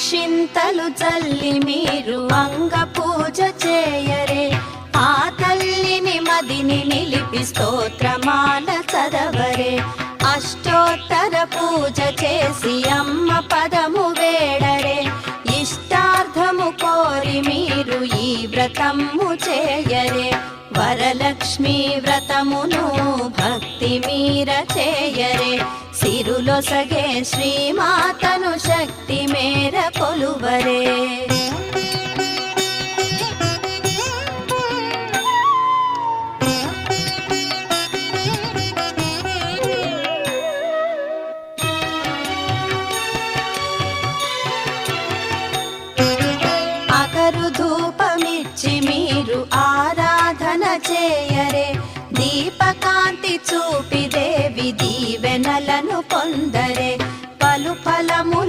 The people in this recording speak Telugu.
అక్షింతలు చల్లి మీరు అంగ పూజ చేయరే. ఆ తల్లిని మదిని నిలిపి స్తోత్రమాల చదవరే. అష్టోత్తర పూజ చేసి అమ్మ పదము వేడరే. ఇష్టార్థము కోరి మీరు ఈ వ్రతము చేయరే. వరలక్ష్మి వ్రతమును భక్తి మీర చేయరే. సిరులొసగే శ్రీమాతను శక్తి మేర కొలువరే. అగరు ధూపమిచ్చి మీరు ఆరాధన చేయరే. దీపకాంతి చూపి కొందరే పలు ఫలము